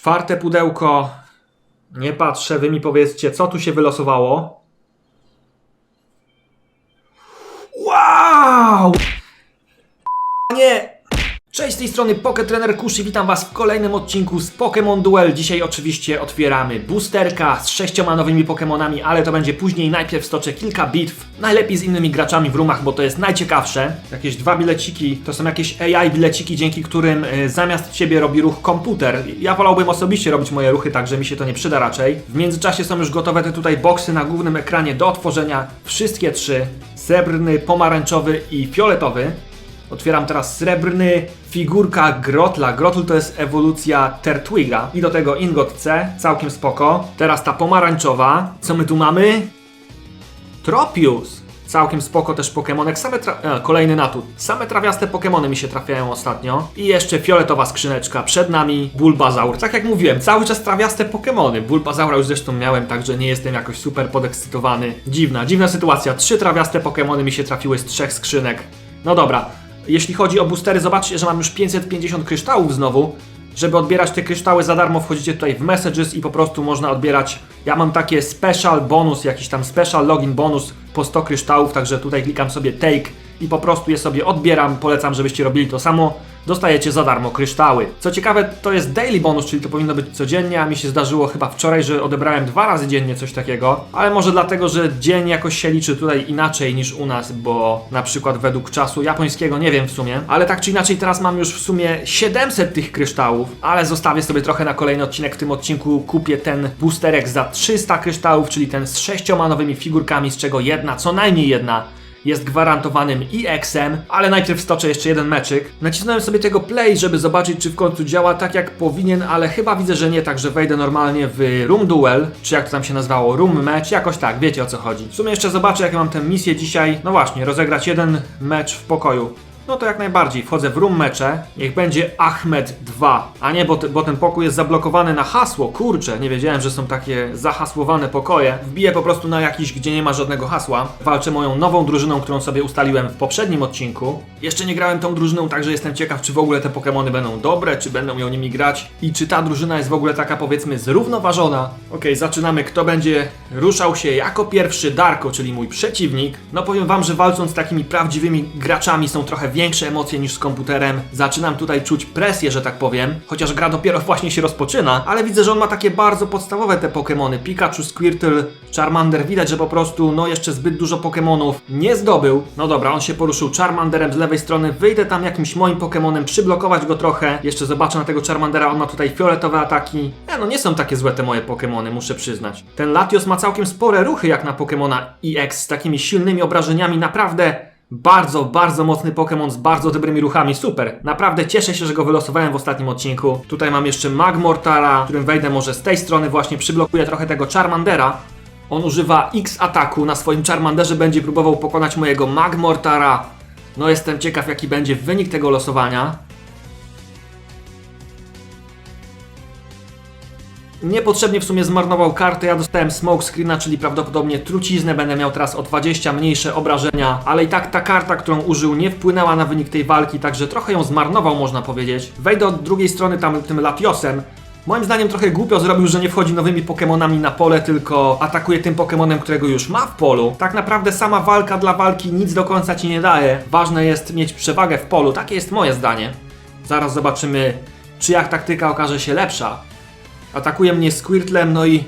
Czwarte pudełko. Nie patrzę, wy mi powiedzcie, co tu się wylosowało. Wow! Nie! Cześć, z tej strony Poke Trainer Kush i witam Was w kolejnym odcinku z Pokémon Duel. Dzisiaj oczywiście otwieramy boosterka z sześcioma nowymi Pokémonami, ale to będzie później. Najpierw stoczę kilka bitw, najlepiej z innymi graczami w rumach, bo to jest najciekawsze. Jakieś dwa bileciki, to są jakieś AI bileciki, dzięki którym y, zamiast Ciebie robi ruch komputer. Ja wolałbym osobiście robić moje ruchy, także mi się to nie przyda raczej. W międzyczasie są już gotowe te tutaj boksy na głównym ekranie do otworzenia. Wszystkie trzy. Srebrny, pomarańczowy i fioletowy. Otwieram teraz srebrny, figurka Grotla. Grotl to jest ewolucja Tertwiga. I do tego Ingot C, całkiem spoko. Teraz ta pomarańczowa. Co my tu mamy? Tropius. Całkiem spoko też Pokemonek. Same e, kolejny natut. Same trawiaste Pokemony mi się trafiają ostatnio. I jeszcze fioletowa skrzyneczka. Przed nami Bulbazaur. Tak jak mówiłem, cały czas trawiaste Pokemony. Bulbazaura już zresztą miałem, także nie jestem jakoś super podekscytowany. Dziwna, dziwna sytuacja. Trzy trawiaste Pokemony mi się trafiły z trzech skrzynek. No dobra, jeśli chodzi o boostery, zobaczcie, że mam już 550 kryształów znowu. Żeby odbierać te kryształy za darmo, wchodzicie tutaj w Messages i po prostu można odbierać. Ja mam takie special bonus, jakiś tam special login bonus po 100 kryształów, także tutaj klikam sobie take i po prostu je sobie odbieram. Polecam, żebyście robili to samo. Dostajecie za darmo kryształy. Co ciekawe, to jest daily bonus, czyli to powinno być codziennie, a mi się zdarzyło chyba wczoraj, że odebrałem dwa razy dziennie coś takiego. Ale może dlatego, że dzień jakoś się liczy tutaj inaczej niż u nas, bo na przykład według czasu japońskiego nie wiem w sumie. Ale tak czy inaczej, teraz mam już w sumie 700 tych kryształów, ale zostawię sobie trochę na kolejny odcinek. W tym odcinku kupię ten boosterek za 300 kryształów, czyli ten z sześcioma nowymi figurkami, z czego jedna, co najmniej jedna jest gwarantowanym EX-em, ale najpierw stoczę jeszcze jeden meczyk. Nacisnąłem sobie tego play, żeby zobaczyć, czy w końcu działa tak jak powinien, ale chyba widzę, że nie, także wejdę normalnie w Room Duel, czy jak to tam się nazywało, Room Match, jakoś tak, wiecie o co chodzi. W sumie jeszcze zobaczę, jakie mam tę misję dzisiaj. No właśnie, rozegrać jeden mecz w pokoju. No to jak najbardziej, wchodzę w room mecze, niech będzie Ahmed 2, a nie, bo, bo ten pokój jest zablokowany na hasło, kurczę, nie wiedziałem, że są takie zahasłowane pokoje. Wbiję po prostu na jakiś, gdzie nie ma żadnego hasła. Walczę moją nową drużyną, którą sobie ustaliłem w poprzednim odcinku. Jeszcze nie grałem tą drużyną, także jestem ciekaw, czy w ogóle te Pokémony będą dobre, czy będą ją nimi grać i czy ta drużyna jest w ogóle taka powiedzmy zrównoważona. Okej, zaczynamy, kto będzie ruszał się jako pierwszy Darko, czyli mój przeciwnik. No powiem wam, że walcząc z takimi prawdziwymi graczami są trochę większe emocje niż z komputerem. Zaczynam tutaj czuć presję, że tak powiem, chociaż gra dopiero właśnie się rozpoczyna, ale widzę, że on ma takie bardzo podstawowe te Pokémony. Pikachu, Squirtle, Charmander, widać, że po prostu no jeszcze zbyt dużo Pokémonów nie zdobył. No dobra, on się poruszył Charmanderem z lewej strony, wyjdę tam jakimś moim Pokémonem, przyblokować go trochę. Jeszcze zobaczę na tego Charmandera, on ma tutaj fioletowe ataki. Ja, no nie są takie złe te moje Pokémony, muszę przyznać. Ten Latios ma całkiem spore ruchy jak na Pokémona EX z takimi silnymi obrażeniami, naprawdę bardzo, bardzo mocny Pokémon z bardzo dobrymi ruchami, super. Naprawdę cieszę się, że go wylosowałem w ostatnim odcinku. Tutaj mam jeszcze Magmortara, którym wejdę może z tej strony właśnie, przyblokuję trochę tego Charmandera. On używa X ataku na swoim Charmanderze, będzie próbował pokonać mojego Magmortara. No jestem ciekaw jaki będzie wynik tego losowania. Niepotrzebnie w sumie zmarnował kartę, ja dostałem smoke screena, czyli prawdopodobnie truciznę, będę miał teraz o 20 mniejsze obrażenia, ale i tak ta karta, którą użył nie wpłynęła na wynik tej walki, także trochę ją zmarnował można powiedzieć. Wejdę od drugiej strony tam tym Latiosem, Moim zdaniem trochę głupio zrobił, że nie wchodzi nowymi Pokémonami na pole, tylko atakuje tym Pokémonem, którego już ma w polu. Tak naprawdę sama walka dla walki nic do końca ci nie daje. Ważne jest mieć przewagę w polu, takie jest moje zdanie. Zaraz zobaczymy, czy jak taktyka okaże się lepsza. Atakuje mnie Squirtlem, no i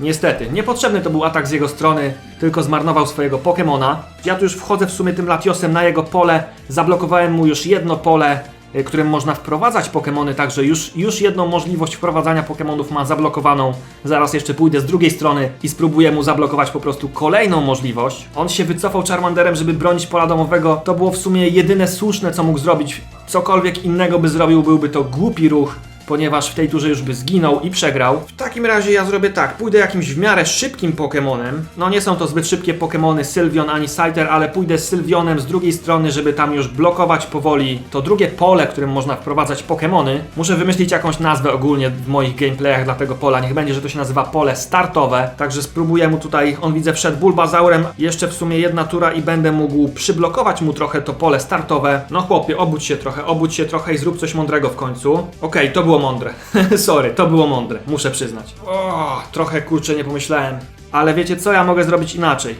niestety, niepotrzebny to był atak z jego strony, tylko zmarnował swojego Pokemona. Ja tu już wchodzę w sumie tym Latiosem na jego pole, zablokowałem mu już jedno pole, y, którym można wprowadzać Pokemony, także już, już jedną możliwość wprowadzania Pokemonów ma zablokowaną. Zaraz jeszcze pójdę z drugiej strony i spróbuję mu zablokować po prostu kolejną możliwość. On się wycofał Charmanderem, żeby bronić pola domowego. To było w sumie jedyne słuszne, co mógł zrobić. Cokolwiek innego by zrobił, byłby to głupi ruch ponieważ w tej turze już by zginął i przegrał. W takim razie ja zrobię tak, pójdę jakimś w miarę szybkim Pokemonem. No nie są to zbyt szybkie Pokemony Sylvion ani Scyther, ale pójdę z Sylvionem z drugiej strony, żeby tam już blokować powoli to drugie pole, którym można wprowadzać Pokemony. Muszę wymyślić jakąś nazwę ogólnie w moich gameplayach dla tego pola. Niech będzie, że to się nazywa pole startowe. Także spróbuję mu tutaj, on widzę wszedł Bulbazaurem, jeszcze w sumie jedna tura i będę mógł przyblokować mu trochę to pole startowe. No chłopie, obudź się trochę, obudź się trochę i zrób coś mądrego w końcu. Okej, to było było mądre. Sorry, to było mądre, muszę przyznać. O, trochę kurczę nie pomyślałem. Ale wiecie co, ja mogę zrobić inaczej.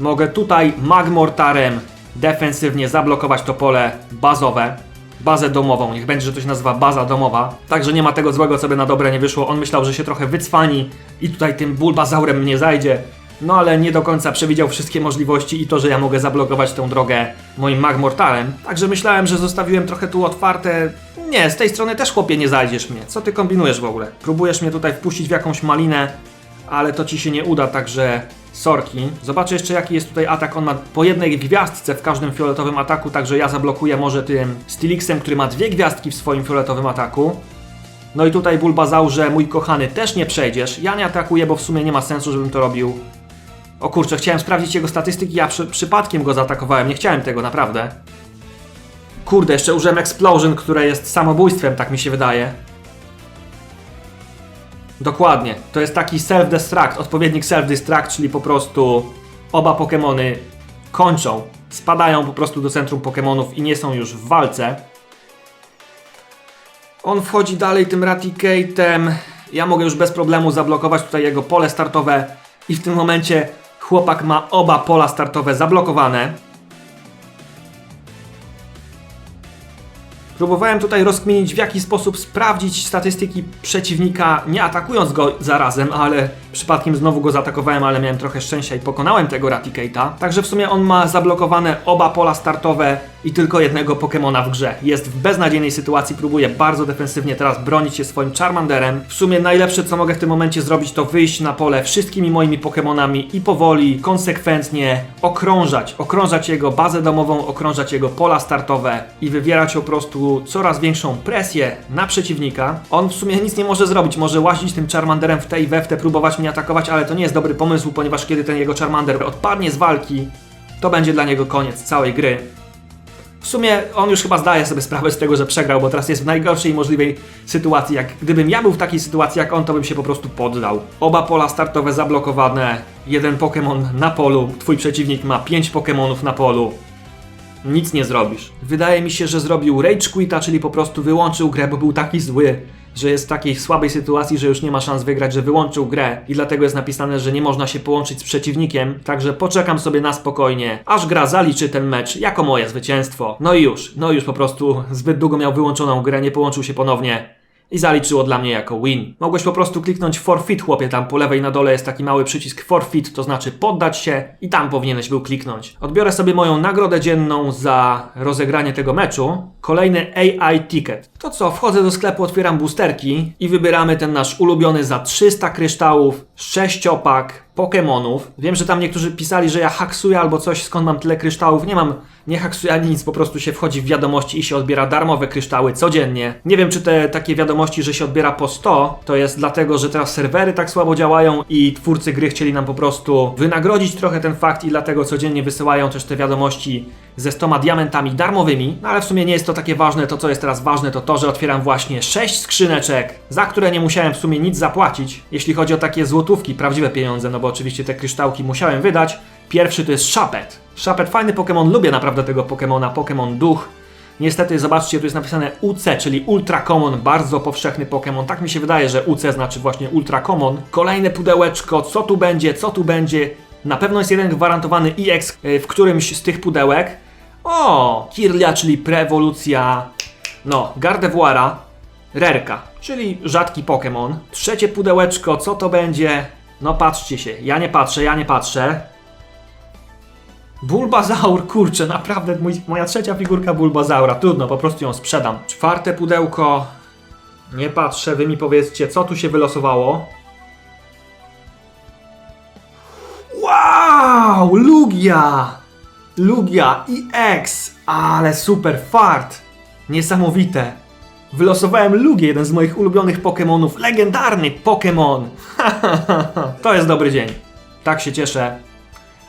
Mogę tutaj Magmortarem defensywnie zablokować to pole bazowe. Bazę domową, niech będzie, że to się nazywa baza domowa. Także nie ma tego złego, co by na dobre nie wyszło. On myślał, że się trochę wycwani i tutaj tym bulbazaurem mnie zajdzie. No ale nie do końca przewidział wszystkie możliwości i to, że ja mogę zablokować tę drogę moim Magmortarem. Także myślałem, że zostawiłem trochę tu otwarte. Nie, z tej strony też chłopie nie zajdziesz mnie. Co ty kombinujesz w ogóle? Próbujesz mnie tutaj wpuścić w jakąś malinę, ale to ci się nie uda, także sorki. Zobaczę jeszcze jaki jest tutaj atak. On ma po jednej gwiazdce w każdym fioletowym ataku, także ja zablokuję może tym Stilixem, który ma dwie gwiazdki w swoim fioletowym ataku. No i tutaj Bulbazaurze, mój kochany, też nie przejdziesz. Ja nie atakuję, bo w sumie nie ma sensu, żebym to robił. O kurczę, chciałem sprawdzić jego statystyki, ja przy, przypadkiem go zaatakowałem, nie chciałem tego, naprawdę. Kurde, jeszcze użyłem Explosion, które jest samobójstwem, tak mi się wydaje. Dokładnie, to jest taki self-destruct, odpowiednik self-destruct, czyli po prostu oba Pokémony kończą, spadają po prostu do centrum Pokémonów i nie są już w walce. On wchodzi dalej tym Raticate'em. Ja mogę już bez problemu zablokować tutaj jego pole startowe i w tym momencie chłopak ma oba pola startowe zablokowane. Próbowałem tutaj rozkminić w jaki sposób sprawdzić statystyki przeciwnika, nie atakując go zarazem, ale przypadkiem znowu go zaatakowałem, ale miałem trochę szczęścia i pokonałem tego Raticate'a. Także w sumie on ma zablokowane oba pola startowe i tylko jednego Pokemona w grze. Jest w beznadziejnej sytuacji, próbuje bardzo defensywnie teraz bronić się swoim Charmanderem. W sumie najlepsze co mogę w tym momencie zrobić to wyjść na pole wszystkimi moimi Pokemonami i powoli, konsekwentnie okrążać, okrążać jego bazę domową, okrążać jego pola startowe i wywierać po prostu coraz większą presję na przeciwnika. On w sumie nic nie może zrobić, może łazić tym Charmanderem w te i we w te, próbować mnie atakować, ale to nie jest dobry pomysł, ponieważ kiedy ten jego Charmander odpadnie z walki, to będzie dla niego koniec całej gry. W sumie on już chyba zdaje sobie sprawę z tego, że przegrał, bo teraz jest w najgorszej możliwej sytuacji. Jak gdybym ja był w takiej sytuacji jak on, to bym się po prostu poddał. Oba pola startowe zablokowane, jeden Pokémon na polu, twój przeciwnik ma 5 Pokémonów na polu. Nic nie zrobisz. Wydaje mi się, że zrobił Rage Quita, czyli po prostu wyłączył grę, bo był taki zły, że jest w takiej słabej sytuacji, że już nie ma szans wygrać, że wyłączył grę i dlatego jest napisane, że nie można się połączyć z przeciwnikiem, także poczekam sobie na spokojnie, aż gra zaliczy ten mecz jako moje zwycięstwo. No i już, no już po prostu zbyt długo miał wyłączoną grę, nie połączył się ponownie i zaliczyło dla mnie jako win. Mogłeś po prostu kliknąć forfeit, chłopie, tam po lewej na dole jest taki mały przycisk forfeit, to znaczy poddać się i tam powinieneś był kliknąć. Odbiorę sobie moją nagrodę dzienną za rozegranie tego meczu. Kolejny AI ticket. To co, wchodzę do sklepu, otwieram boosterki i wybieramy ten nasz ulubiony za 300 kryształów, 6 opak Pokémonów. Wiem, że tam niektórzy pisali, że ja haksuję albo coś, skąd mam tyle kryształów. Nie mam, nie haksuję ani nic, po prostu się wchodzi w wiadomości i się odbiera darmowe kryształy codziennie. Nie wiem, czy te takie wiadomości, że się odbiera po 100, to jest dlatego, że teraz serwery tak słabo działają i twórcy gry chcieli nam po prostu wynagrodzić trochę ten fakt i dlatego codziennie wysyłają też te wiadomości ze 100 diamentami darmowymi. No ale w sumie nie jest to takie ważne. To, co jest teraz ważne, to to, że otwieram właśnie 6 skrzyneczek, za które nie musiałem w sumie nic zapłacić, jeśli chodzi o takie złotówki, prawdziwe pieniądze, no bo oczywiście te kryształki musiałem wydać. Pierwszy to jest Szapet. Szapet, fajny Pokémon, lubię naprawdę tego Pokémona, Pokémon Duch. Niestety, zobaczcie, tu jest napisane UC, czyli Ultra Common, bardzo powszechny Pokémon. Tak mi się wydaje, że UC znaczy właśnie Ultra Common. Kolejne pudełeczko, co tu będzie, co tu będzie. Na pewno jest jeden gwarantowany EX y, w którymś z tych pudełek. O, Kirlia, czyli Prewolucja. No, Gardevoira, Rerka, czyli rzadki Pokémon. Trzecie pudełeczko, co to będzie? No patrzcie się, ja nie patrzę, ja nie patrzę. Bulbazaur, kurczę, naprawdę mój, moja trzecia figurka Bulbazaura. Trudno, po prostu ją sprzedam. Czwarte pudełko. Nie patrzę, wy mi powiedzcie, co tu się wylosowało. Wow! Lugia! Lugia EX! Ale super fart! Niesamowite! Wylosowałem Lugię, jeden z moich ulubionych Pokémonów. Legendarny Pokémon! to jest dobry dzień. Tak się cieszę.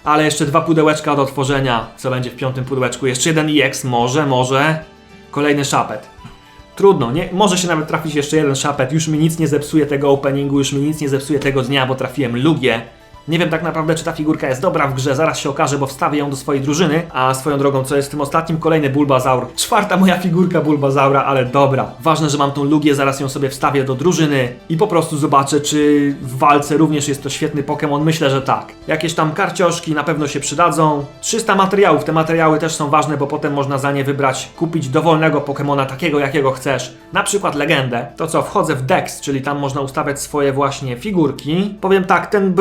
Ale jeszcze dwa pudełeczka do otworzenia. Co będzie w piątym pudełeczku? Jeszcze jeden EX, może, może. Kolejny szapet. Trudno, nie? Może się nawet trafić jeszcze jeden szapet. Już mi nic nie zepsuje tego openingu, już mi nic nie zepsuje tego dnia, bo trafiłem Lugię. Nie wiem tak naprawdę, czy ta figurka jest dobra w grze, zaraz się okaże, bo wstawię ją do swojej drużyny. A swoją drogą, co jest w tym ostatnim, kolejny Bulbazaur. Czwarta moja figurka Bulbazaura, ale dobra. Ważne, że mam tą Lugię, zaraz ją sobie wstawię do drużyny i po prostu zobaczę, czy w walce również jest to świetny Pokémon. Myślę, że tak. Jakieś tam karcioszki na pewno się przydadzą. 300 materiałów, te materiały też są ważne, bo potem można za nie wybrać, kupić dowolnego Pokémona, takiego jakiego chcesz. Na przykład legendę. To co, wchodzę w Dex, czyli tam można ustawiać swoje właśnie figurki. Powiem tak, ten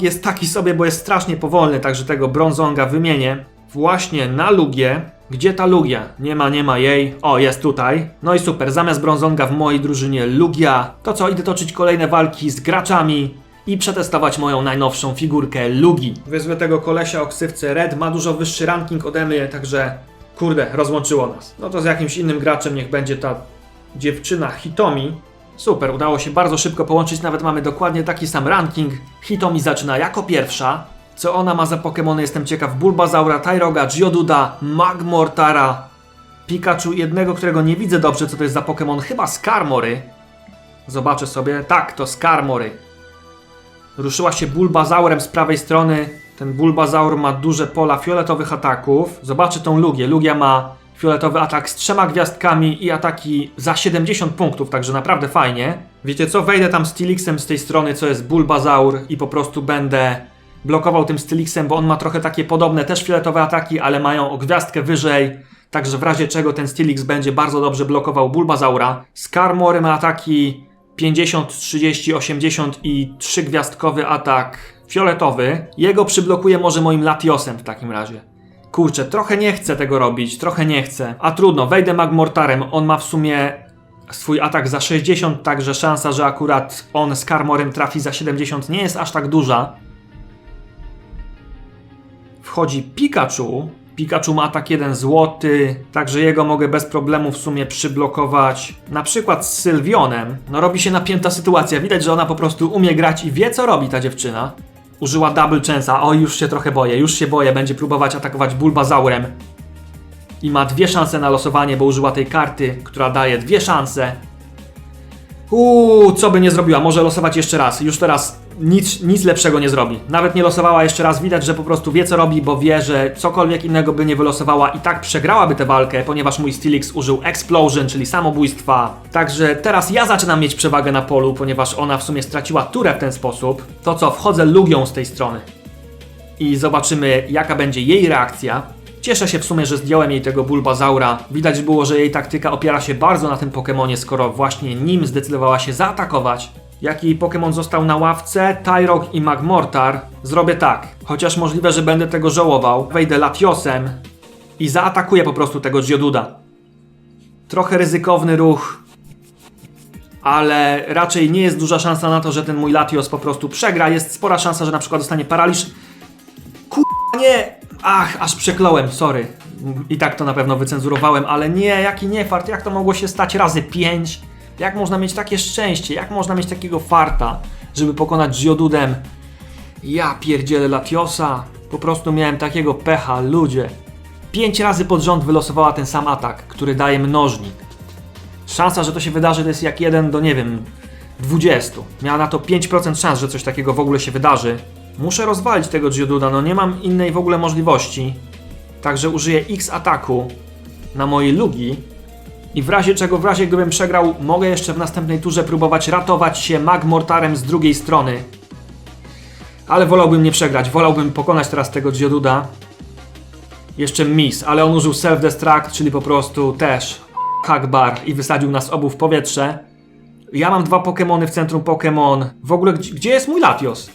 Jest taki sobie, bo jest strasznie powolny, także tego Bronzonga wymienię właśnie na Lugię. Gdzie ta Lugia? Nie ma, nie ma jej. O, jest tutaj. No i super, zamiast Bronzonga w mojej drużynie Lugia. To co, idę toczyć kolejne walki z graczami i przetestować moją najnowszą figurkę Lugi. Wyzwę tego kolesia o ksywce Red, ma dużo wyższy ranking ode mnie, także kurde, rozłączyło nas. No to z jakimś innym graczem niech będzie ta dziewczyna Hitomi. Super, udało się bardzo szybko połączyć, nawet mamy dokładnie taki sam ranking. Hitomi zaczyna jako pierwsza. Co ona ma za Pokémony? Jestem ciekaw. Bulbazaura, Tyroga, Geoduda, Magmortara, Pikachu, jednego, którego nie widzę dobrze, co to jest za Pokémon. Chyba Skarmory. Zobaczę sobie. Tak, to Skarmory. Ruszyła się Bulbazaurem z prawej strony. Ten Bulbazaur ma duże pola fioletowych ataków. Zobaczę tą Lugię. Lugia ma fioletowy atak z trzema gwiazdkami i ataki za 70 punktów, także naprawdę fajnie. Wiecie co? Wejdę tam Stylixem z tej strony, co jest Bulbazaur i po prostu będę blokował tym Stylixem, bo on ma trochę takie podobne też fioletowe ataki, ale mają o gwiazdkę wyżej. Także w razie czego ten Stylix będzie bardzo dobrze blokował Bulbazaura. Skarmory ma ataki 50, 30, 80 i 3 gwiazdkowy atak fioletowy. Jego przyblokuje może moim Latiosem w takim razie. Kurczę, trochę nie chcę tego robić, trochę nie chcę. A trudno, wejdę Magmortarem, on ma w sumie swój atak za 60, także szansa, że akurat on z Karmorem trafi za 70 nie jest aż tak duża. Wchodzi Pikachu. Pikachu ma atak jeden złoty, także jego mogę bez problemu w sumie przyblokować. Na przykład z Sylwionem. No robi się napięta sytuacja, widać, że ona po prostu umie grać i wie co robi ta dziewczyna. Użyła double chance'a, o już się trochę boję, już się boję, będzie próbować atakować Bulbazaurem. I ma dwie szanse na losowanie, bo użyła tej karty, która daje dwie szanse. Uuu, co by nie zrobiła, może losować jeszcze raz. Już teraz nic, nic lepszego nie zrobi. Nawet nie losowała jeszcze raz, widać, że po prostu wie co robi, bo wie, że cokolwiek innego by nie wylosowała i tak przegrałaby tę walkę, ponieważ mój Stylix użył Explosion, czyli samobójstwa. Także teraz ja zaczynam mieć przewagę na polu, ponieważ ona w sumie straciła turę w ten sposób. To co, wchodzę Lugią z tej strony. I zobaczymy, jaka będzie jej reakcja. Cieszę się w sumie, że zdjąłem jej tego Bulbazaura. Widać było, że jej taktyka opiera się bardzo na tym Pokemonie, skoro właśnie nim zdecydowała się zaatakować. Jak jej Pokémon został na ławce, Tyrog i Magmortar, zrobię tak. Chociaż możliwe, że będę tego żałował. Wejdę Latiosem i zaatakuję po prostu tego Geoduda. Trochę ryzykowny ruch, ale raczej nie jest duża szansa na to, że ten mój Latios po prostu przegra. Jest spora szansa, że na przykład dostanie paraliż. Kurwa nie! Ach, aż przekląłem, sorry. I tak to na pewno wycenzurowałem, ale nie, jaki niefart, jak to mogło się stać razy 5? Jak można mieć takie szczęście? Jak można mieć takiego farta, żeby pokonać Geodudem? Ja pierdzielę Latiosa. Po prostu miałem takiego pecha, ludzie. Pięć razy pod rząd wylosowała ten sam atak, który daje mnożnik. Szansa, że to się wydarzy, to jest jak 1 do, nie wiem, 20. Miała na to 5% szans, że coś takiego w ogóle się wydarzy. Muszę rozwalić tego Geoduda, no nie mam innej w ogóle możliwości. Także użyję X ataku na mojej Lugi. I w razie czego, w razie gdybym przegrał, mogę jeszcze w następnej turze próbować ratować się Magmortarem z drugiej strony. Ale wolałbym nie przegrać, wolałbym pokonać teraz tego Geoduda. Jeszcze Miss, ale on użył Self-Destruct, czyli po prostu też Hackbar i wysadził nas obu w powietrze. Ja mam dwa Pokémony w centrum Pokémon. W ogóle, gdzie, gdzie jest mój Latios?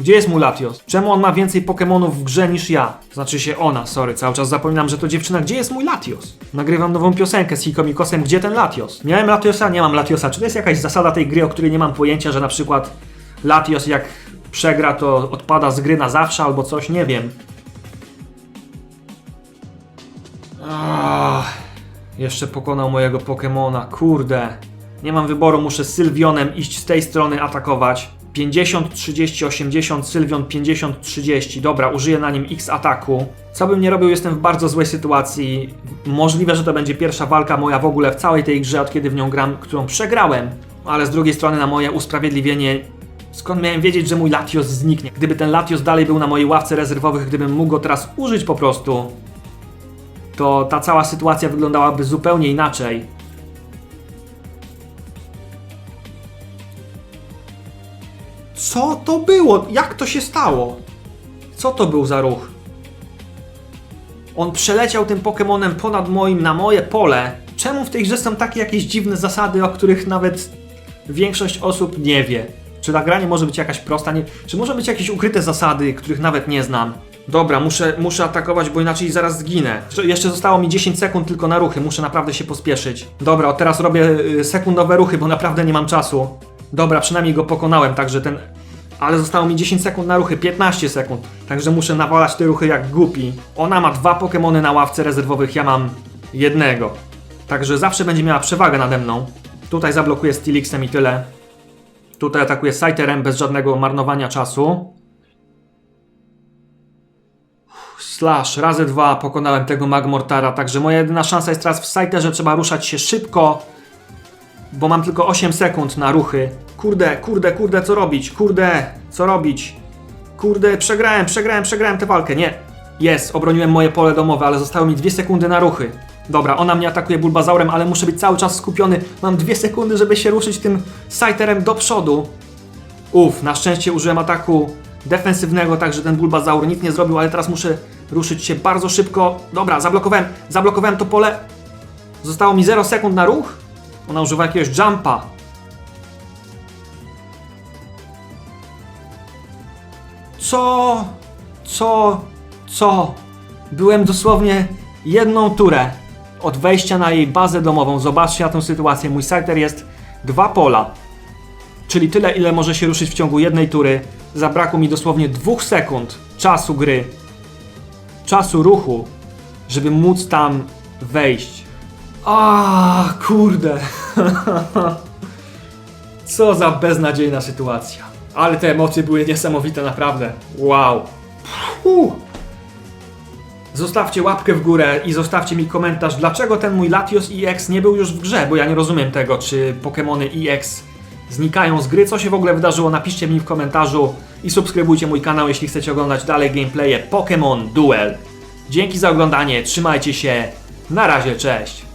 Gdzie jest mój Latios? Czemu on ma więcej Pokémonów w grze niż ja? Znaczy się ona, sorry, cały czas zapominam, że to dziewczyna. Gdzie jest mój Latios? Nagrywam nową piosenkę z Hikomikosem, gdzie ten Latios? Miałem Latiosa, nie mam Latiosa. Czy to jest jakaś zasada tej gry, o której nie mam pojęcia, że na przykład Latios jak przegra, to odpada z gry na zawsze albo coś? Nie wiem. Ach, jeszcze pokonał mojego Pokemona, kurde. Nie mam wyboru, muszę Sylwionem iść z tej strony atakować. 50, 30, 80, Sylwion 50, 30. Dobra, użyję na nim X ataku. Co bym nie robił, jestem w bardzo złej sytuacji. Możliwe, że to będzie pierwsza walka moja w ogóle w całej tej grze, od kiedy w nią gram, którą przegrałem. Ale z drugiej strony, na moje usprawiedliwienie, Skąd miałem wiedzieć, że mój Latios zniknie? Gdyby ten Latios dalej był na mojej ławce rezerwowych, gdybym mógł go teraz użyć po prostu, to ta cała sytuacja wyglądałaby zupełnie inaczej. Co to było? Jak to się stało? Co to był za ruch? On przeleciał tym Pokemonem ponad moim, na moje pole. Czemu w tej grze są takie jakieś dziwne zasady, o których nawet większość osób nie wie? Czy ta gra nie może być jakaś prosta? Nie... Czy może być jakieś ukryte zasady, których nawet nie znam? Dobra, muszę, muszę atakować, bo inaczej zaraz zginę. Jeszcze- zostało mi 10 sekund tylko na ruchy, muszę naprawdę się pospieszyć. Dobra, teraz robię y, sekundowe ruchy, bo naprawdę nie mam czasu. Dobra, przynajmniej go pokonałem, także ten... Ale zostało mi 10 sekund na ruchy, 15 sekund. Także muszę nawalać te ruchy jak głupi. Ona ma dwa Pokemony na ławce rezerwowych, ja mam jednego. Także zawsze będzie miała przewagę nade mną. Tutaj zablokuję Stilixem i tyle. Tutaj atakuję Scytherem bez żadnego marnowania czasu. Slash, razy dwa pokonałem tego Magmortara, także moja jedyna szansa jest teraz w Scytherze, trzeba ruszać się szybko, bo mam tylko 8 sekund na ruchy. Kurde, kurde, kurde, co robić? Kurde, co robić? Kurde, przegrałem, przegrałem, przegrałem tę walkę, nie. Jest, obroniłem moje pole domowe, ale zostały mi 2 sekundy na ruchy. Dobra, ona mnie atakuje Bulbazaurem, ale muszę być cały czas skupiony. Mam 2 sekundy, żeby się ruszyć tym Scytherem do przodu. Uff, na szczęście użyłem ataku defensywnego, tak że ten Bulbazaur nic nie zrobił, ale teraz muszę ruszyć się bardzo szybko. Dobra, zablokowałem, zablokowałem to pole. Zostało mi 0 sekund na ruch. Ona używa jakiegoś jumpa. Co? Co? Co? Byłem dosłownie jedną turę od wejścia na jej bazę domową. Zobaczcie na tę sytuację. Mój Scyther jest dwa pola. Czyli tyle, ile może się ruszyć w ciągu jednej tury. Zabrakło mi dosłownie dwóch sekund czasu gry, czasu ruchu, żeby móc tam wejść. A kurde. Co za beznadziejna sytuacja. Ale te emocje były niesamowite, naprawdę. Wow. Puh. Zostawcie łapkę w górę i zostawcie mi komentarz, dlaczego ten mój Latios EX nie był już w grze, bo ja nie rozumiem tego, czy Pokémony EX znikają z gry, co się w ogóle wydarzyło, napiszcie mi w komentarzu i subskrybujcie mój kanał, jeśli chcecie oglądać dalej gameplaye Pokémon Duel. Dzięki za oglądanie, trzymajcie się, na razie, cześć!